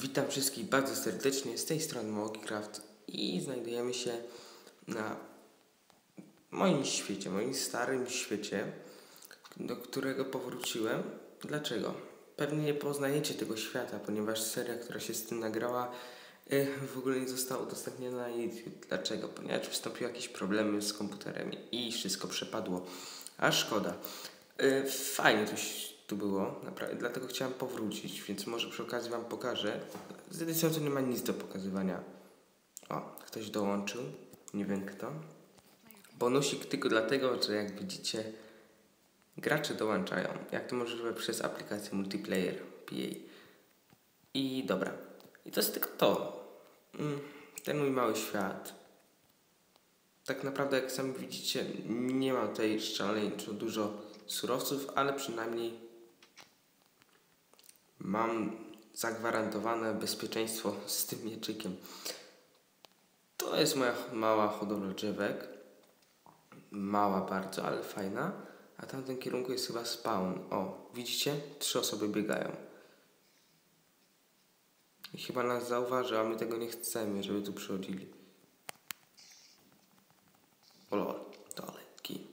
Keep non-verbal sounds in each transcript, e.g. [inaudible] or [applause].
Witam wszystkich bardzo serdecznie, z tej strony Mogicraft i znajdujemy się na moim świecie, moim starym świecie, do którego powróciłem. Dlaczego? Pewnie nie poznajecie tego świata, ponieważ seria, która się z tym nagrała, y, w ogóle nie została udostępniona na YouTube. Dlaczego? Ponieważ wystąpiły jakieś problemy z komputerem i wszystko przepadło. A szkoda. Y, fajnie coś tu było. Dlatego chciałem powrócić, więc może przy okazji Wam pokażę. Z edycją to nie ma nic do pokazywania. O, ktoś dołączył. Nie wiem kto. Bonusik tylko dlatego, że jak widzicie, gracze dołączają. Jak to możliwe przez aplikację multiplayer PA. I dobra. I to jest tylko to. Mm, Ten mój mały świat. Tak naprawdę, jak sami widzicie, nie ma tutaj szaleńczo dużo surowców, ale przynajmniej mam zagwarantowane bezpieczeństwo z tym mieczykiem. To jest moja mała hodowla drzewek. Mała bardzo, ale fajna. A w tym kierunku jest chyba spawn. O, widzicie? Trzy osoby biegają. I chyba nas zauważy, a my tego nie chcemy, żeby tu przychodzili. O lol, daleki.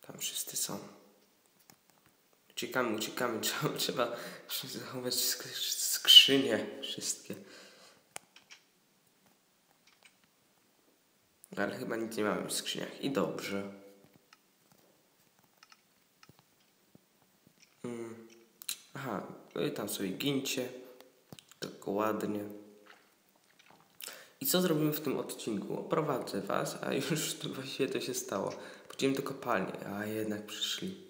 Tam wszyscy są. Uciekamy, uciekamy. [laughs] Trzeba, trzeba zachować sk- skrzynie wszystkie. Ale chyba nic nie mamy w skrzyniach. I dobrze. Mm. Aha, wy tam sobie gincie. Tak ładnie. I co zrobimy w tym odcinku? Oprowadzę was, a już [laughs] właściwie to się stało. Pójdziemy do kopalni, a jednak przyszli.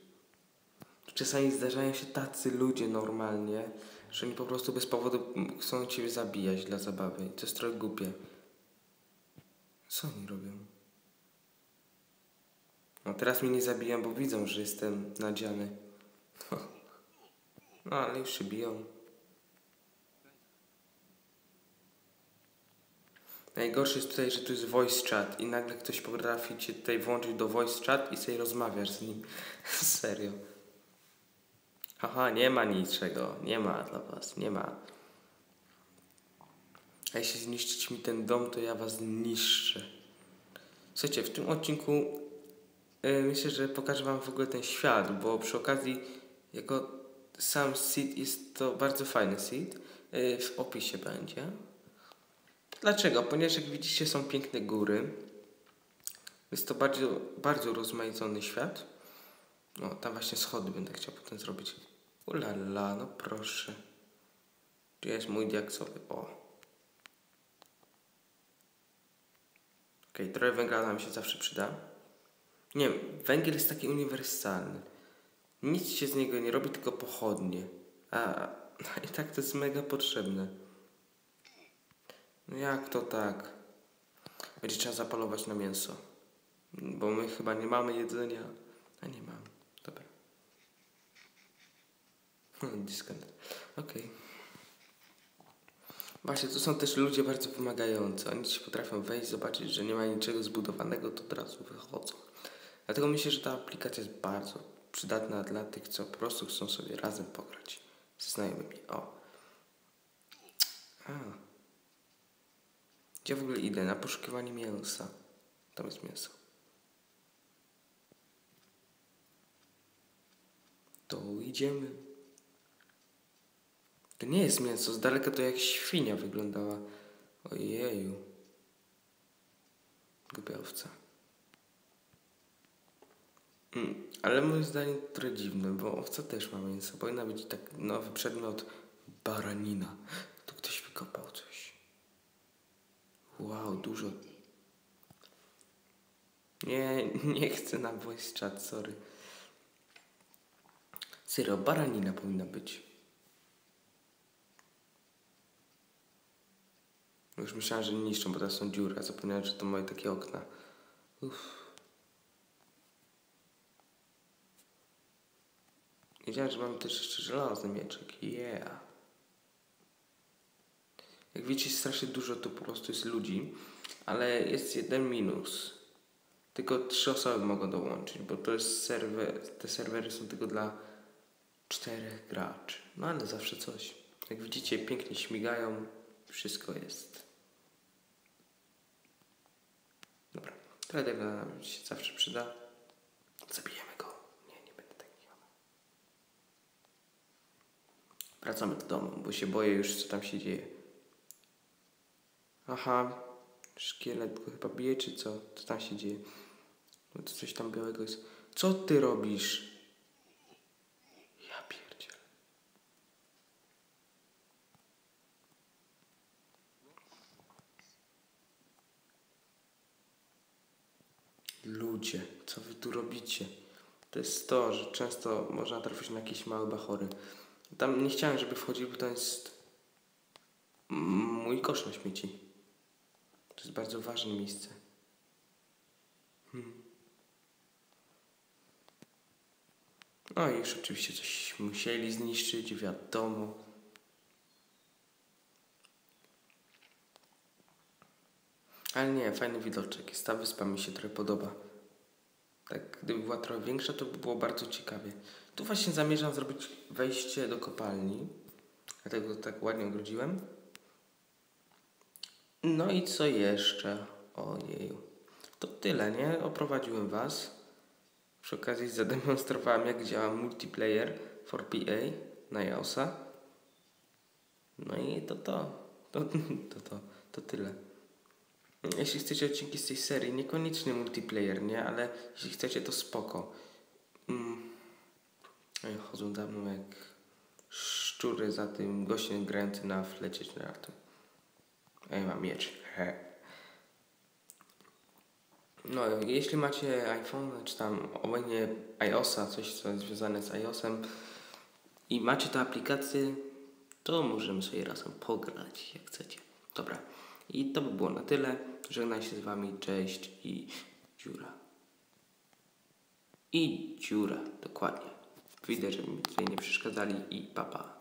Czasami zdarzają się tacy ludzie normalnie, że oni po prostu bez powodu chcą ciebie zabijać dla zabawy. To jest trochę głupie. Co oni robią? No teraz mnie nie zabiją, bo widzą, że jestem nadziany. [laughs] No ale już się biją. Najgorsze jest tutaj, że tu jest voice chat i nagle ktoś potrafi cię tutaj włączyć do voice chat i sobie rozmawiasz z nim. [laughs] Serio. Haha, nie ma niczego. Nie ma dla was. Nie ma. A jeśli zniszczyć mi ten dom, to ja was niszczę. Słuchajcie, w tym odcinku y, myślę, że pokażę wam w ogóle ten świat, bo przy okazji jako sam seed jest to bardzo fajny seed. Y, w opisie będzie. Dlaczego? Ponieważ jak widzicie są piękne góry. Jest to bardzo, bardzo rozmaicony świat. No, tam właśnie schody będę chciał potem zrobić. Ulala, no proszę. Gdzie jest mój diaksowy? O. Okej, trochę węgla nam się zawsze przyda. Nie wiem, węgiel jest taki uniwersalny. Nic się z niego nie robi, tylko pochodnie. A [laughs] i tak to jest mega potrzebne. No jak to tak? Będzie trzeba zapalować na mięso. Bo my chyba nie mamy jedzenia. A nie mamy. Dobra. Hmm, Dyskant. Okej. Właśnie, to są też ludzie bardzo wymagający. Oni się potrafią wejść, zobaczyć, że nie ma niczego zbudowanego, to od razu wychodzą. Dlatego myślę, że ta aplikacja jest bardzo przydatna dla tych, co po prostu chcą sobie razem pograć ze znajomymi. O. A. Gdzie w ogóle idę? Na poszukiwanie mięsa. Tam jest mięso. To idziemy. To nie jest mięso, z daleka to jak świnia wyglądała. Ojeju. Głupia owca. Mm, ale moim zdaniem trochę dziwne, bo owca też ma mięso. Powinna być tak nowy przedmiot baranina. Tu ktoś wykopał coś. Wow, dużo. Nie, nie chcę na voice chat, sorry. Serio, baranina powinna być. Już myślałem, że nie niszczą, bo teraz są dziury, a zapomniałem, że to moje takie okna. Uff. Wiedziałem, że mamy też jeszcze żelazny mieczek. Yeah. Jak widzicie, strasznie dużo tu po prostu jest ludzi, ale jest jeden minus. Tylko trzy osoby mogą dołączyć, bo to jest serwer, te serwery są tylko dla czterech graczy. No ale zawsze coś. Jak widzicie, pięknie śmigają. Wszystko jest. Dlatego nam się zawsze przyda. Zabijemy go. Nie, nie będę tak miał. Wracamy do domu, bo się boję już, co tam się dzieje. Aha, szkielet go chyba bije, czy co? Co tam się dzieje? No to coś tam białego jest. Co ty robisz? Ja pierdzielę. Ludzie, co wy tu robicie? To jest to, że często można trafić na jakieś małe bachory. Tam nie chciałem, żeby wchodził, bo to jest mój kosz na śmieci. To jest bardzo ważne miejsce. Hmm. No i już oczywiście coś musieli zniszczyć, wiadomo. Ale nie, fajny widoczek jest. Ta wyspa mi się trochę podoba. Tak, gdyby była trochę większa, to by było bardzo ciekawie. Tu właśnie zamierzam zrobić wejście do kopalni. Dlatego tak ładnie ogrodziłem. No i co jeszcze? Ojeju. To tyle, nie? Oprowadziłem Was. Przy okazji zademonstrowałem, jak działa multiplayer for PA na iOSa. No i to to. To, to, to, to tyle. Jeśli chcecie odcinki z tej serii, niekoniecznie multiplayer, nie? Ale jeśli chcecie, to spoko. Mm. Chodzą dawno jak szczury za tym gościem grający na flecie czy na. Ej, mam miecz. He. No, jeśli macie iPhone, czy tam obojętnie iOSa, coś co jest związane z iOSem i macie tę aplikację, to możemy sobie razem pograć, jak chcecie. Dobra. I to by było na tyle. Żegnam się z Wami. Cześć i dziura. I dziura, dokładnie. Widzę, że mi tutaj nie przeszkadzali i papa.